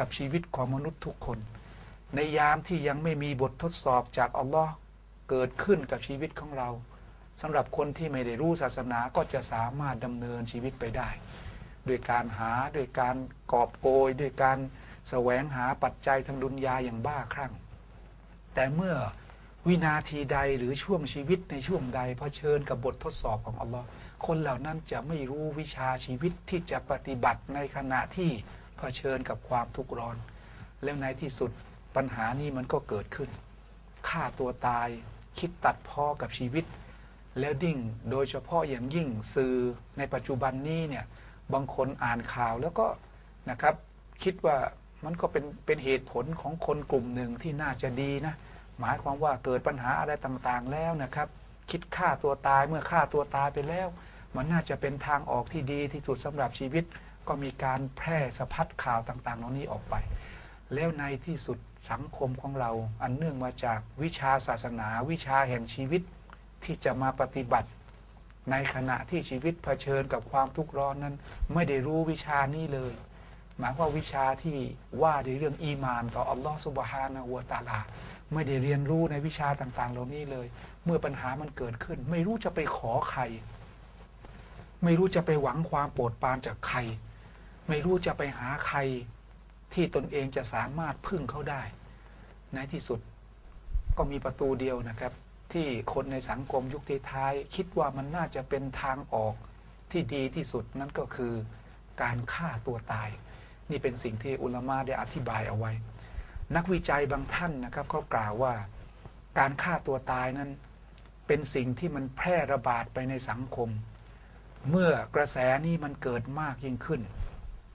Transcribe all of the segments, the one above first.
กับชีวิตของมนุษย์ทุกคน ในยามที่ยังไม่มีบททดสอบจากอัลลอฮ์เกิดขึ้นกับชีวิตของเราสำหรับคนที่ไม่ได้รู้ศาสนาก็จะสามารถดำเนินชีวิตไปได้ด้วยการหาด้วยการกอบโกยด้วยการแสวงหาปัจจัยทางดุนยาอย่างบ้าคลั่ง แต่เมื่อวินาทีใดหรือช่วงชีวิตในช่วงใดเผชิญกับบททดสอบของอัลลอฮ์คนเหล่านั้นจะไม่รู้วิชาชีวิตที่จะปฏิบัติในขณะที่ เผชิญกับความทุกข์ร้อน แล้วในที่สุดปัญหานี้มันก็เกิดขึ้นฆ่าตัวตายคิดตัดพ้อกับชีวิต แล้วดิ่งโดยเฉพาะอย่างยิ่งสื่อในปัจจุบันนี้เนี่ยบางคนอ่านข่าวแล้วก็นะครับคิดว่ามันก็เป็นเป็นเหตุผลของคนกลุ่มหนึ่งที่น่าจะดีนะหมายความว่าเกิดปัญหาอะไรต่างๆแล้วนะครับ คิดฆ่าตัวตายเมื่อฆ่าตัวตายไปแล้ว มันน่าจะเป็นทางออกที่ดีที่สุดสำหรับชีวิต ก็มีการแพร่สะพัดข่าวต่างๆ เหล่านี้ออกไป แล้วในที่สุดสังคมของเราอันเนื่องมาจากวิชาศาสนา วิชาแห่งชีวิตที่จะมาปฏิบัติ ในขณะที่ชีวิตเผชิญกับความทุกข์ร้อนนั้น ไม่ได้รู้วิชานี้เลย หมายว่าวิชาที่ว่าในเรื่องอีมานต่ออัลลอฮฺสุบฮานะฮูวตาลา ไม่ได้เรียนรู้ในวิชาต่างๆ เหล่านี้เลย เมื่อปัญหามันเกิดขึ้น ไม่รู้จะไปขอใคร ไม่รู้จะไปหวังความโปรดปรานจากใคร ไม่รู้จะไปหาใครที่ตนเองจะสามารถพึ่งเขาได้ ในที่สุดก็มีประตูเดียวนะครับ ที่คนในสังคมยุคท้ายคิดว่ามันน่าจะเป็นทางออกที่ดีที่สุดนั่นก็คือการฆ่าตัวตาย นี่เป็นสิ่งที่อุลมะได้อธิบายเอาไว้ นักวิจัยบางท่านนะครับเขากล่าวว่าการฆ่าตัวตายนั้นเป็นสิ่งที่มันแพร่ระบาดไปในสังคม เมื่อกระแสนี้มันเกิดมากยิ่งขึ้น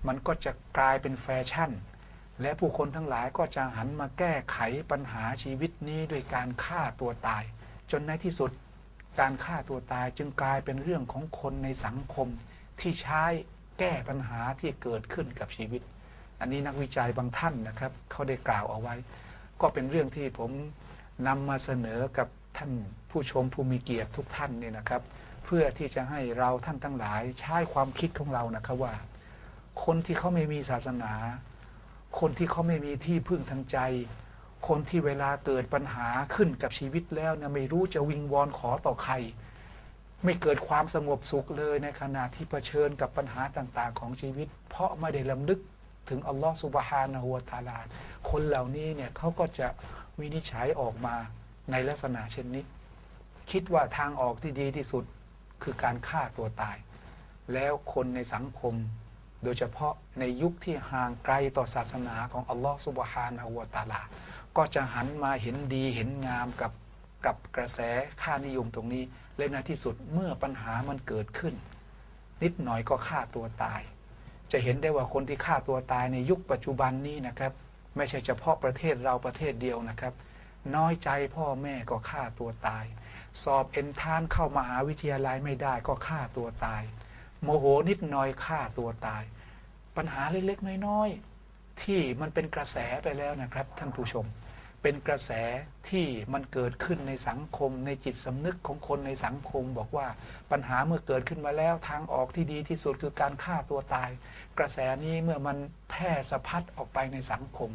มันก็จะกลายเป็นแฟชั่น และผู้คนทั้งหลายก็จะหันมาแก้ไขปัญหาชีวิตนี้ด้วยการฆ่าตัวตาย จนในที่สุดการฆ่าตัวตายจึงกลายเป็นเรื่องของคนในสังคมที่ใช้แก้ปัญหาที่เกิดขึ้นกับชีวิต อันนี้นักวิจัยบางท่านนะครับเขาได้กล่าวเอาไว้ ก็เป็นเรื่องที่ผมนำมาเสนอกับท่านผู้ชมผู้มีเกียรติทุกท่านเนี่ยนะครับ เพื่อที่จะให้เราท่านทั้งหลายใช้ความคิดของเรานะครับว่า คนที่เขาไม่มีศาสนา คนที่เขาไม่มีที่พึ่งทางใจ คนที่เวลาเกิดปัญหาขึ้นกับชีวิตแล้วนะไม่รู้จะวิงวอนขอต่อใคร ไม่เกิดความสงบสุขเลยในขณะที่เผชิญกับปัญหาต่าง ๆ ของชีวิต เพราะไม่ได้ลำลึกถึงอัลลอฮฺสุบฮานะฮูวตาลา คนเหล่านี้เนี่ยเขาก็จะวินิจฉัยออกมาในลักษณะเช่นนี้ คิดว่าทางออกที่ดีที่สุดคือการฆ่าตัวตาย แล้วคนในสังคม โดยเฉพาะในยุคที่ห่างไกลต่อศาสนาของอัลลอฮฺสุบฮานะฮูวตาลา ก็จะหันมาเห็นดีเห็นงามกับกับกระแสค่านิยมตรงนี้ และในที่สุดเมื่อปัญหามันเกิดขึ้น นิดหน่อยก็ฆ่าตัวตาย จะเห็นได้ว่าคนที่ฆ่าตัวตายในยุคปัจจุบันนี้นะครับ ไม่ใช่เฉพาะประเทศเราประเทศเดียวนะครับ น้อยใจพ่อแม่ก็ฆ่าตัวตาย สอบเอ็นทานเข้ามาหาวิทยาลัยไม่ได้ก็ฆ่าตัวตาย โมโหนิดหน่อยฆ่าตัวตาย ปัญหาเล็กๆน้อยๆที่มันเป็นกระแสไปแล้วนะครับ ท่านผู้ชม เป็นกระแสที่มันเกิดขึ้นในสังคม ในจิตสำนึกของคนในสังคม บอกว่าปัญหาเมื่อเกิดขึ้นมาแล้วทางออกที่ดีที่สุดคือการฆ่าตัวตาย กระแสนี้เมื่อมันแพร่สะพัดออกไปในสังคม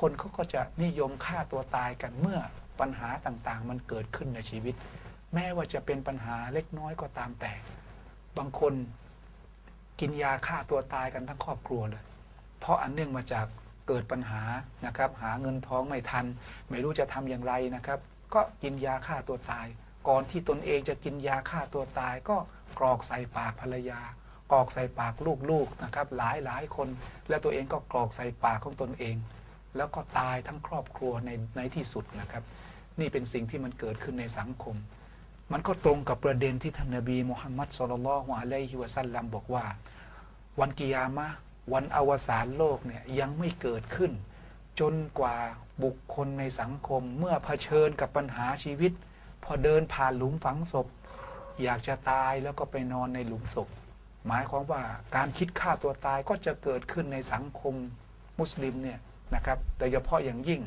คนเขาก็จะนิยมฆ่าตัวตายกันเมื่อปัญหาต่างๆ มันเกิดขึ้นในชีวิต แม้ว่าจะเป็นปัญหาเล็กน้อยก็ตามแต่ บางคนกินยาฆ่าตัวตายกันทั้งครอบครัวเลย เพราะอันเนื่องมาจากเกิดปัญหานะครับ หาเงินท้องไม่ทัน ไม่รู้จะทำอย่างไรนะครับ ก็กินยาฆ่าตัวตาย ก่อนที่ตนเองจะกินยาฆ่าตัวตาย ก็กรอกใส่ปากภรรยากรอกใส่ปากลูกๆนะครับ หลายหลายคน และตัวเองก็กรอกใส่ปากของตนเอง แล้วก็ตายทั้งครอบครัวในในที่สุดนะครับ นี่เป็นสิ่งที่มันเกิดขึ้นในสังคม มันก็ตรงกับประเด็นที่ท่านนบีมุฮัมมัดสุลลัลฮวอะลัยฮิวะสัลลัมบอกว่า วันกิยามะวันอวสานโลกเนี่ยยังไม่เกิดขึ้น จนกว่าบุคคลในสังคมเมื่อเผชิญกับปัญหาชีวิต พอเดินผ่านหลุมฝังศพ อยากจะตายแล้วก็ไปนอนในหลุมศพ หมายความว่าการคิดฆ่าตัวตายก็จะเกิดขึ้นในสังคมมุสลิมเนี่ยนะครับโดยเฉพาะอย่างยิ่ง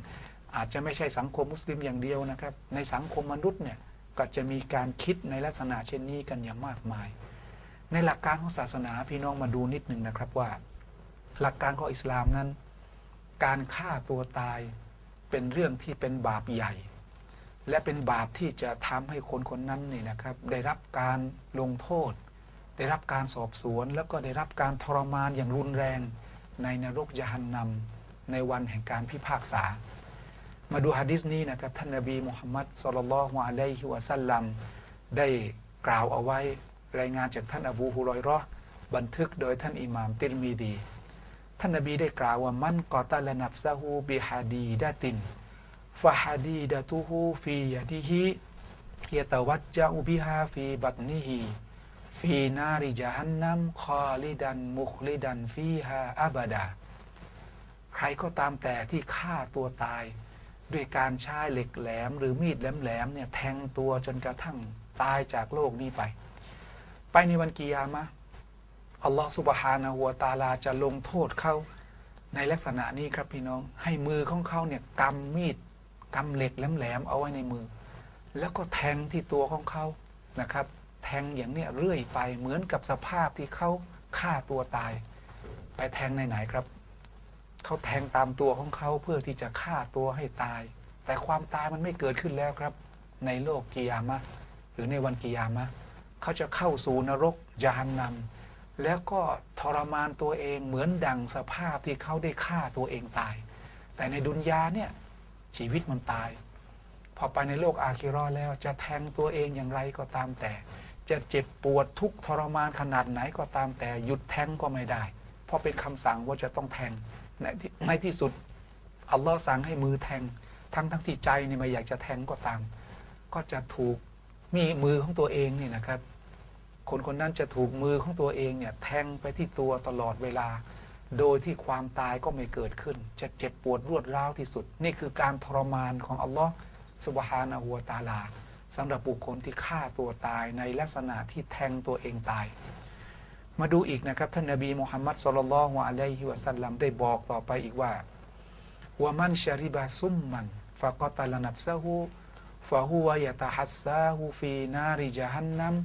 อาจจะไม่ใช่สังคมมุสลิมอย่างเดียวนะครับ ในสังคมมนุษย์เนี่ย ก็จะมีการคิดในลักษณะเช่นนี้กันอย่างมากมาย ในหลักการของศาสนาพี่น้องมาดูนิดหนึ่งนะครับว่า หลักการของอิสลามนั้น การฆ่าตัวตายเป็นเรื่องที่เป็นบาปใหญ่ และเป็นบาปที่จะทำให้คนคนนั้นนี่นะครับ ได้รับการลงโทษ ได้รับการสอบสวน แล้วก็ได้รับการทรมานอย่างรุนแรงในนรกยานนำในวันแห่งการพิพากษา มาดูฮะดิษนี้นะครับท่านนบีมุฮัมมัดสุลลัลฮวอะลัยฮิวะสัลลัมได้กล่าวเอาไว้รายงานจากท่านอบูฮุรอยราะห์บันทึกโดยท่านอิหม่ามติรมีดี ท่านนบีได้กล่าวว่ามันกอตาลนับซะฮูบิฮาดีดะตินฟะฮาดีดะตุฮูฟียะดิฮิยะตวัจจะอุบิฮาฟีบัตนิฮิฟีนาริจฮันนัมคอลิดัน มุคลิดันฟีฮาอับดา ใครก็ตามแต่ที่ฆ่าตัวตาย ด้วยการใช้เหล็กแหลม หรือมีดแหลมๆเนี่ยแทงตัวจนกระทั่งตายจากโลกนี้ไป ไปในวันกิยามะอัลลอฮฺสุบฮานะฮัวตาลาจะลงโทษเขาในลักษณะนี้ครับพี่น้อง ให้มือของเขาเนี่ยกำมีดกำเหล็กแหลมๆเอาไว้ในมือ แล้วก็แทงที่ตัวของเขานะครับ แทงอย่างเนี้ยเรื่อยไปเหมือนกับสภาพที่เขาฆ่าตัวตาย ไปแทงในไหนครับ เขาแทงตามตัวของเขาเพื่อที่จะฆ่าตัวให้ตาย แต่ความตายมันไม่เกิดขึ้นแล้วครับ ในโลกกิยามะ หรือในวันกิยามะ เขาจะเข้าสู่นรกยานนำแล้วก็ทรมานตัวเองเหมือนดังสภาพที่เขาได้ฆ่าตัวเองตาย แต่ในดุนยาเนี่ยชีวิตมันตาย พอไปในโลกอาคิรอแล้วจะแทงตัวเองอย่างไรก็ตามแต่ จะเจ็บปวดทุกทรมานขนาดไหนก็ตามแต่หยุดแทงก็ไม่ได้ เพราะเป็นคำสั่งว่าจะต้องแทง ในที่ในที่สุดอัลลอฮ์สั่งให้มือแทง ทั้งทั้งที่ใจนี่ไม่อยากจะแทงก็ตาม ก็จะถูกมีมือของตัวเองนี่นะครับ คนคนนั้นจะถูกมือของตัวเองเนี่ยแทงไปที่ตัวตลอดเวลา โดยที่ความตายก็ไม่เกิดขึ้น จะเจ็บปวดรวดร้าวที่สุด นี่คือการทรมานของอัลลอฮ์สุบฮานะฮูวตาลาสำหรับบุคคลที่ฆ่าตัวตายในลักษณะที่แทงตัวเองตาย มาดูอีกนะครับท่านนบีมุฮัมมัดสุลลัลฮวอะลัยฮิวะสัลลัมได้บอกต่อไปอีกว่าวะมันชาริบะซุมมันฟะกอตะลนับซะฮูฟะฮุวะยะตะฮัสซาฮูฟีนาริจฮันนัม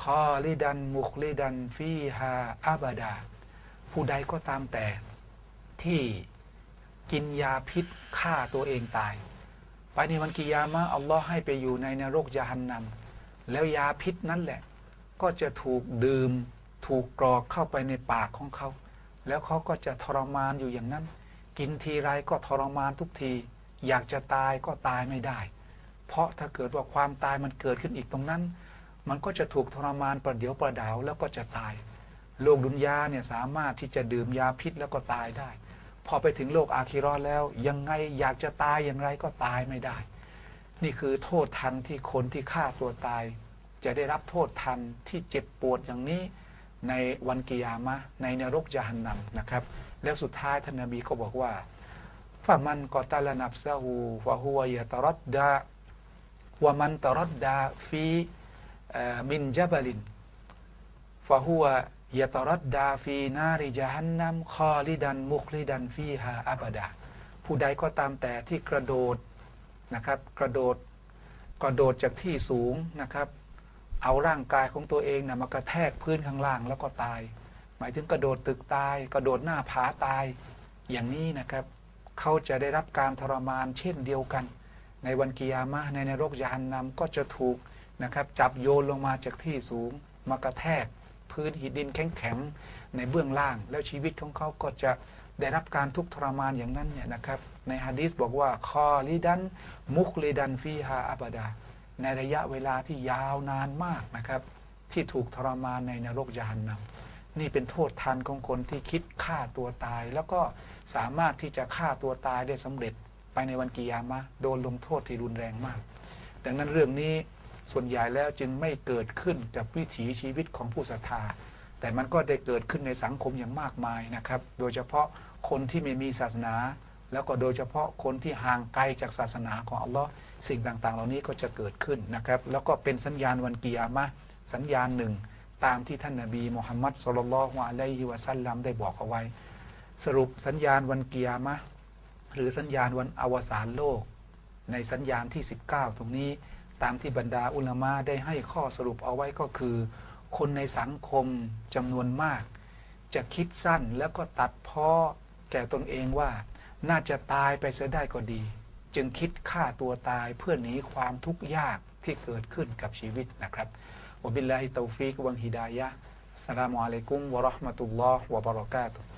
คอลิดันมุคลิดันฟีฮาอับดา ผู้ใดก็ตามแต่ที่กินยาพิษฆ่าตัวเองตาย ไปในวันกิยามะอัลลอฮ์ให้ไปอยู่ในนรกยาหันนำแล้วยาพิษนั่นแหละ ก็จะถูกดื่ม ถูกกรอกเข้าไปในปากของเขา แล้วเขาก็จะทรมานอยู่อย่างนั้น กินทีไรก็ทรมานทุกที อยากจะตายก็ตายไม่ได้ เพราะถ้าเกิดว่าความตายมันเกิดขึ้นอีกตรงนั้น มันก็จะถูกทรมานประเดี๋ยวประดาวแล้วก็จะตาย โลกดุนยาเนี่ยสามารถที่จะดื่มยาพิษแล้วก็ตายได้ พอไปถึงโลกอาคิรอแล้ว ยังไงอยากจะตายอย่างไรก็ตายไม่ได้ นี่คือโทษทันที่คนที่ฆ่าตัวตาย จะได้รับโทษทันที่เจ็บปวดอย่างนี้ ในวันกิยามะในนรกยาหันนำนะครับ แล้วสุดท้ายท่านนบีก็บอกว่าฟะมันกอตาลนับซาหูวะฮุวยะตรดดาวะมันตรดดาฟีมินจับลินฟะฮุวะยะตรดดาฟีนาริจฮันนัมคอลิดันมุคลิดันฟีฮาอับดาผู้ใดก็ตามแต่ที่กระโดดนะครับ กระโดดกระโดดจากที่สูงนะครับ เอาร่างกายของตัวเองนะมากระแทกพื้นข้างล่างแล้วก็ตาย หมายถึงกระโดดตึกตาย กระโดดหน้าผาตาย อย่างนี้นะครับเขาจะได้รับการทรมานเช่นเดียวกัน ในวันกิยามะในนรกยานนำก็จะถูกนะครับจับโยนลงมาจากที่สูงมากระแทกพื้นหินดินแข็งๆในเบื้องล่าง แล้วชีวิตของเขาก็จะได้รับการทุกข์ทรมานอย่างนั้นเนี่ยนะครับในฮะดีษบอกว่าคอลิดันมุคลิดันฟีฮาอับดา ในระยะเวลาที่ยาวนานมากนะครับ ที่ถูกทรมานในนรกยานนำนี่เป็นโทษทันของคนที่คิดฆ่าตัวตาย แล้วก็สามารถที่จะฆ่าตัวตายได้สำเร็จไปในวันกิยามะโดนลงโทษที่รุนแรงมาก ดังนั้นเรื่องนี้ส่วนใหญ่แล้วจึงไม่เกิดขึ้นกับวิถีชีวิตของผู้ศรัทธา แต่มันก็ได้เกิดขึ้นในสังคมอย่างมากมายนะครับ โดยเฉพาะคนที่ไม่มีศาสนา แล้วก็โดยเฉพาะคนที่ห่างไกลจากศาสนาของอัลลอฮ์สิ่งต่างๆ เหล่านี้ก็จะเกิดขึ้นนะครับ แล้วก็เป็นสัญญาณวันกิยามะสัญญาณหนึ่ง ตามที่ท่านนาบีมุฮัมมัดสุลลัลฮวอะลัยฮิวะสัลลัมได้บอกเอาไว้ สรุปสัญญาณวันกิยามะหรือสัญญาณวันอวสานโลก ในสัญญาณที่ 19 ตรงนี้ตามที่บรรดาอุลามะได้ให้ข้อสรุปเอาไว้ก็คือ คนในสังคมจำนวนมาก จะคิดสั้นแล้วก็ตัดพ้อแก่ตนเองว่า น่าจะตายไปเสียได้ก็ดี จึงคิดฆ่าตัวตายเพื่อหนีความทุกข์ยากที่เกิดขึ้นกับชีวิตนะครับวบิลลาฮิตาฟิกวังฮิดายะห์อัสลามุอะลัยกุมวะราะห์มะตุลลอฮ์วะบะเราะกาตุฮ์